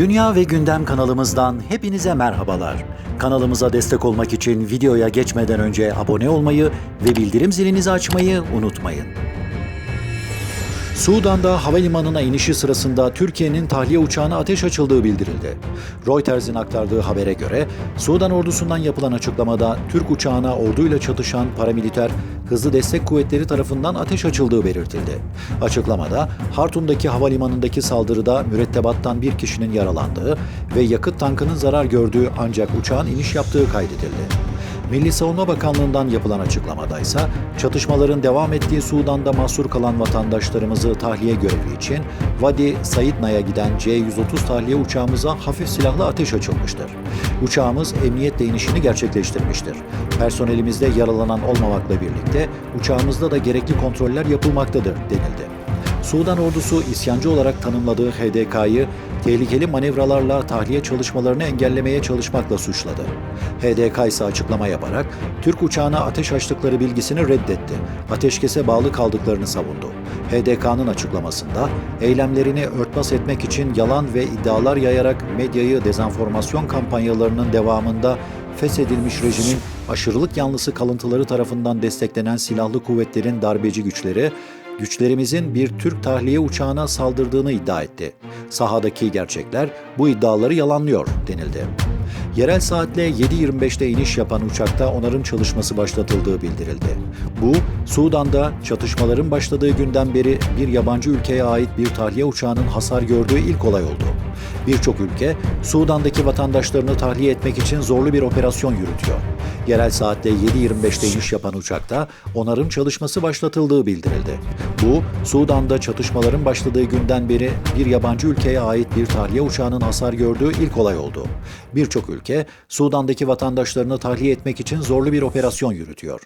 Dünya ve Gündem kanalımızdan hepinize merhabalar. Kanalımıza destek olmak için videoya geçmeden önce abone olmayı ve bildirim zilinizi açmayı unutmayın. Sudan'da havalimanına inişi sırasında Türkiye'nin tahliye uçağına ateş açıldığı bildirildi. Reuters'in aktardığı habere göre Sudan ordusundan yapılan açıklamada Türk uçağına orduyla çatışan paramiliter hızlı destek kuvvetleri tarafından ateş açıldığı belirtildi. Açıklamada Hartum'daki havalimanındaki saldırıda mürettebattan bir kişinin yaralandığı ve yakıt tankının zarar gördüğü ancak uçağın iniş yaptığı kaydedildi. Milli Savunma Bakanlığı'ndan yapılan açıklamada ise çatışmaların devam ettiği Sudan'da mahsur kalan vatandaşlarımızı tahliye görevi için Vadi Saidna'ya giden C-130 tahliye uçağımıza hafif silahlı ateş açılmıştır. Uçağımız emniyetle inişini gerçekleştirmiştir. Personelimizde yaralanan olmamakla birlikte uçağımızda da gerekli kontroller yapılmaktadır denildi. Sudan ordusu isyancı olarak tanımladığı HDK'yı tehlikeli manevralarla tahliye çalışmalarını engellemeye çalışmakla suçladı. HDK ise açıklama yaparak Türk uçağına ateş açtıkları bilgisini reddetti. Ateşkese bağlı kaldıklarını savundu. HDK'nın açıklamasında eylemlerini örtbas etmek için yalan ve iddialar yayarak medyayı dezenformasyon kampanyalarının devamında feshedilmiş rejimin aşırılık yanlısı kalıntıları tarafından desteklenen silahlı kuvvetlerin darbeci güçleri güçlerimizin bir Türk tahliye uçağına saldırdığını iddia etti. Sahadaki gerçekler bu iddiaları yalanlıyor denildi. Yerel saatle 7.25'te iniş yapan uçakta onarım çalışması başlatıldığı bildirildi. Bu, Sudan'da çatışmaların başladığı günden beri bir yabancı ülkeye ait bir tahliye uçağının hasar gördüğü ilk olay oldu. Birçok ülke, Sudan'daki vatandaşlarını tahliye etmek için zorlu bir operasyon yürütüyor. Yerel saatte 7.25'te iniş yapan uçakta onarım çalışması başlatıldığı bildirildi. Bu, Sudan'da çatışmaların başladığı günden beri bir yabancı ülkeye ait bir tahliye uçağının hasar gördüğü ilk olay oldu. Birçok ülke, Sudan'daki vatandaşlarını tahliye etmek için zorlu bir operasyon yürütüyor.